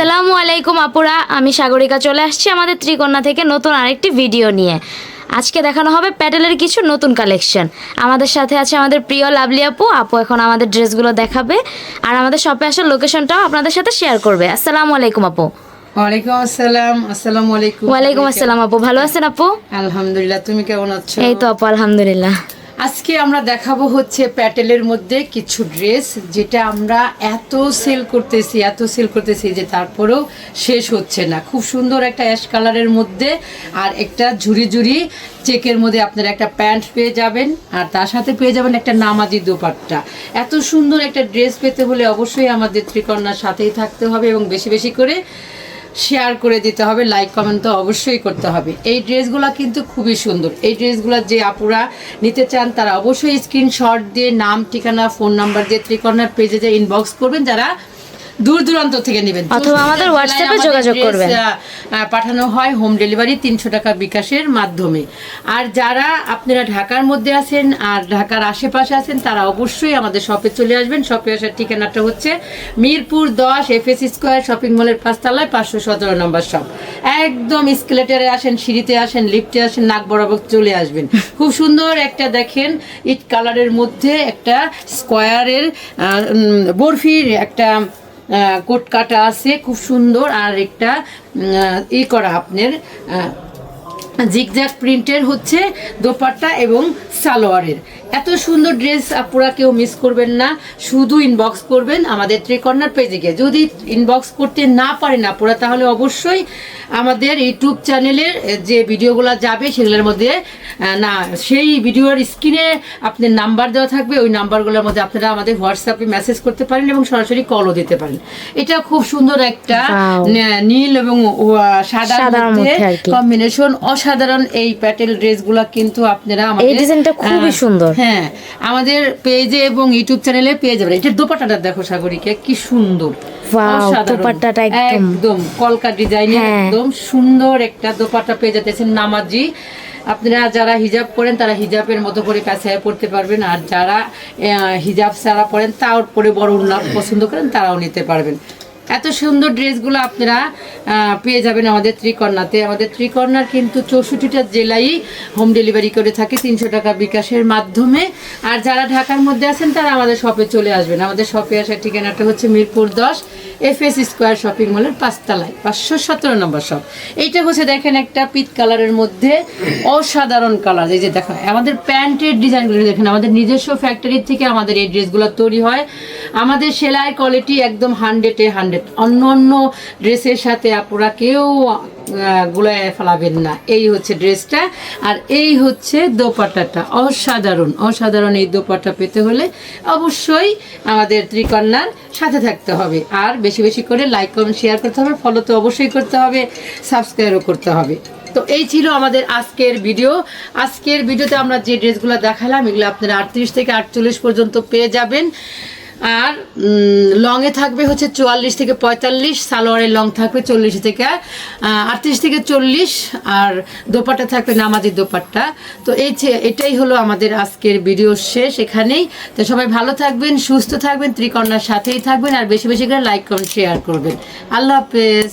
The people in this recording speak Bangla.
আসসালামু আলাইকুম আপুরা আমি সাগরিকা চলে আসছি আমাদের ত্রিকন্যা থেকে নতুন আরেকটি ভিডিও নিয়ে। আজকে দেখানো হবে প্যাটেলের কিছু নতুন কালেকশন। আমাদের সাথে আছে আমাদের প্রিয় লাভলি আপু আপু এখন আমাদের ড্রেসগুলো দেখাবে। আর আমাদের শপে আসার লোকেশনটাও আপনাদের সাথে শেয়ার করবে। আসসালামু আলাইকুম আপু। ওয়ালাইকুম আসসালাম আসসালামু আলাইকুম। ওয়ালাইকুম আসসালাম আপু ভালো আছেন আপু? আলহামদুলিল্লাহ তুমি কেমন আছো? এই তো আপু আলহামদুলিল্লাহ। আজকে আমরা দেখাবো হচ্ছে প্যাটেলের মধ্যে কিছু ড্রেস যেটা আমরা এত সেল করতেছি, এত সেল করতেছি যে তারপরেও শেষ হচ্ছে না। খুব সুন্দর একটা অ্যাশ কালারের মধ্যে আর একটা ঝুরি ঝুরি চেকের মধ্যে আপনারা একটা প্যান্ট পেয়ে যাবেন আর তার সাথে পেয়ে যাবেন একটা নামাজি দোপাট্টা। এত সুন্দর একটা ড্রেস পেতে হলে অবশ্যই আমাদের ত্রিকন্যার সাথেই থাকতে হবে এবং বেশি বেশি করে শেয়ার করে দিতে হবে লাইক কমেন্ট তো অবশ্যই করতে হবে। এই ড্রেসগুলো কিন্তু খুবই সুন্দর। এই ড্রেসগুলো যে আপুরা নিতে চান, তারা অবশ্যই স্ক্রিনশট দিয়ে নাম, ঠিকানা ফোন নাম্বার দিয়ে ত্রিকর্ণার পেজে যে ইনবক্স করবেন, যারা দূর দূরান্ত থেকে নেবেন। অথবা আমাদের এ যোগাযোগ করবেন। পাঠানো হয় হোম ডেলিভারি তিনশো টাকা বিকাশের মাধ্যমে। আর যারা আপনারা ঢাকার মধ্যে আছেন আর ঢাকার আশেপাশে আছেন তারা অবশ্যই আমাদের শপে চলে আসবেন। শপে আসার ঠিকানাটা হচ্ছে মিরপুর দশ এফএস স্কোয়ার শপিং মলের পাঁচতলায় পাঁচশো সতেরো নম্বর শপ একদম স্কেলেটারে আসেন সিঁড়িতে আসেন লিফটে আসেন নাক বরাবর চলে আসবেন। খুব সুন্দর একটা দেখেন ইট কালারের মধ্যে একটা স্কোয়ারের বরফির একটা কোট কাটা আছে, খুব সুন্দর। আর একটা ই করা আপনার জিগজ্যাগ প্রিন্টের হচ্ছে দোপাট্টা এবং সালোয়ারের। এত সুন্দর ড্রেস আপনারা কেউ মিস করবেন না। শুধু ইনবক্স করবেন আমাদের ত্রিকর্ণার পেজে গিয়ে যদি ইনবক্স করতে না পারেন আপনারা তাহলে অবশ্যই আমাদের ইউটিউব চ্যানেলের যে ভিডিওগুলো যাবে সেগুলোর মধ্যে না সেই ভিডিওর স্ক্রিনে আপনার নাম্বার দেওয়া থাকবে। ওই নাম্বারগুলোর মধ্যে আপনারা আমাদের হোয়াটসঅ্যাপে মেসেজ করতে পারেন এবং সরাসরি কলও দিতে পারেন। এটা খুব সুন্দর একটা নীল এবং কি। কম্বিনেশন অসাধারণ এই প্যাটেল ড্রেসগুলো কিন্তু আপনারা আমাদের ডিজাইনটা খুবই সুন্দর। হ্যাঁ আমাদের পেজে এবং ইউটিউব চ্যানেলে পেয়ে যাবেন। এটার দোপাটাটা দেখো সাগরিকে কি সুন্দর দোপাট্টাটা একদম। কলকা ডিজাইনের হ্যাঁ। একদম সুন্দর একটা দোপাট্টা পেয়ে যেতেছেন নামাজি। আপনারা যারা হিজাব পরেন তারা হিজাবের মতো করে কাছে পড়তে পারবেন। আর যারা হিজাব ছাড়া পরেন তাও পরে বড় উন্নত পছন্দ করেন তারাও নিতে পারবেন। এত সুন্দর ড্রেসগুলো আপনারা পেয়ে যাবেন আমাদের ত্রিকর্ণাতে আমাদের ত্রিকর্ণার কিন্তু চৌষট্টিটা জেলাই হোম ডেলিভারি করে থাকে, তিনশো টাকা বিকাশের মাধ্যমে। আর যারা ঢাকার মধ্যে আছেন, তারা আমাদের শপে চলে আসবেন। আমাদের শপে আসার ঠিকানাটা হচ্ছে মিরপুর দশ এফ এস স্কোয়ার শপিং মলের পাঁচতলায়, পাঁচশো সতেরো নম্বর শপ এইটা হচ্ছে দেখেন একটা পিত কালারের মধ্যে অসাধারণ কালার। এই যে দেখেন আমাদের প্যান্টের ডিজাইনগুলো দেখেন, আমাদের নিজস্ব ফ্যাক্টরি থেকে আমাদের এই ড্রেসগুলো তৈরি হয়। আমাদের সেলাই কোয়ালিটি একদম হান্ড্রেডে হান্ড্রেড অন্য অন্য ড্রেসের সাথে আপনারা কেউ গুলায় ফেলাবেন না। এই হচ্ছে ড্রেসটা আর এই হচ্ছে দোপাট্টাটা। অসাধারণ অসাধারণ এই দোপাট্টা পেতে হলে অবশ্যই আমাদের ত্রিকন্যার সাথে থাকতে হবে। আর বেশি বেশি করে লাইক কমেন্ট শেয়ার করতে হবে ফলো তো অবশ্যই করতে হবে সাবস্ক্রাইবও করতে হবে। তো এই ছিল আমাদের আজকের ভিডিও আজকের ভিডিওতে আমরা যে ড্রেসগুলো দেখালাম, এগুলো আপনারা আটত্রিশ থেকে আটচল্লিশ পর্যন্ত পেয়ে যাবেন। আর লংয়ে থাকবে হচ্ছে চুয়াল্লিশ থেকে পঁয়তাল্লিশ, সালোয়ারের লং থাকবে চল্লিশ থেকে আটত্রিশ থেকে চল্লিশ, আর দোপাট্টা থাকবে নামাজের দোপাট্টা। তো এই এটাই হলো আমাদের আজকের ভিডিও শেষ এখানেই। তো সবাই ভালো থাকবেন, সুস্থ থাকবেন ত্রিকন্যার সাথেই থাকবেন, আর বেশি বেশি করে লাইক কমেন্ট শেয়ার করবেন। আল্লাহ হাফেজ।